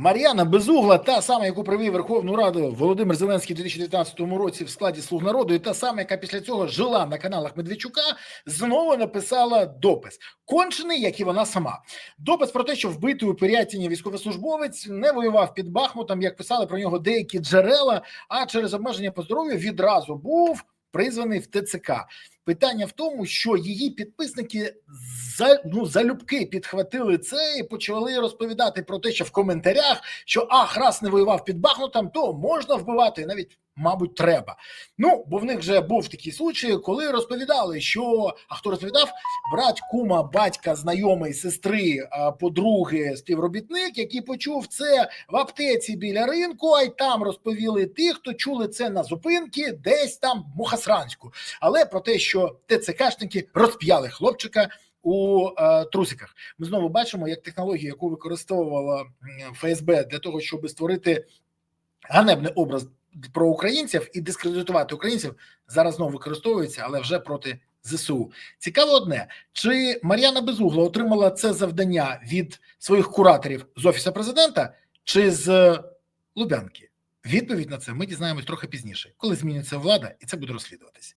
Мар'яна Безугла, та сама, яку привів Верховну Раду Володимир Зеленський у 2019 році в складі слуг народу, і та сама, яка після цього жила на каналах Медведчука, знову написала допис, кончений, як і вона сама. Допис про те, що вбитий у Пирятіні військовослужбовець не воював під Бахмутом, як писали про нього деякі джерела, а через обмеження по здоров'ю відразу був призваний в ТЦК. Питання в тому, що її підписники за ну залюбки підхватили це і почали розповідати про те, що в коментарях, що ах, раз не воював під Бахмутом, то можна вбивати, навіть мабуть, треба. Ну бо в них вже був такий случай, коли розповідали, що а хто розповідав брат, кума, батька, знайомий, сестри, подруги, співробітник, який почув це в аптеці біля ринку, а й там розповіли ті, хто чули це на зупинки, десь там в Мухасранську. Але про те, що ТЦКшники розп'яли хлопчика у е, трусиках. Ми знову бачимо, як технологія, яку використовувала ФСБ для того, щоб створити ганебний образ про українців і дискредитувати українців, зараз знову використовується, але вже проти ЗСУ. Цікаво одне: чи Мар'яна Безугла отримала це завдання від своїх кураторів з офісу президента чи з Лубянки? Відповідь на це ми дізнаємось трохи пізніше, коли зміниться влада, і це буде розслідуватись.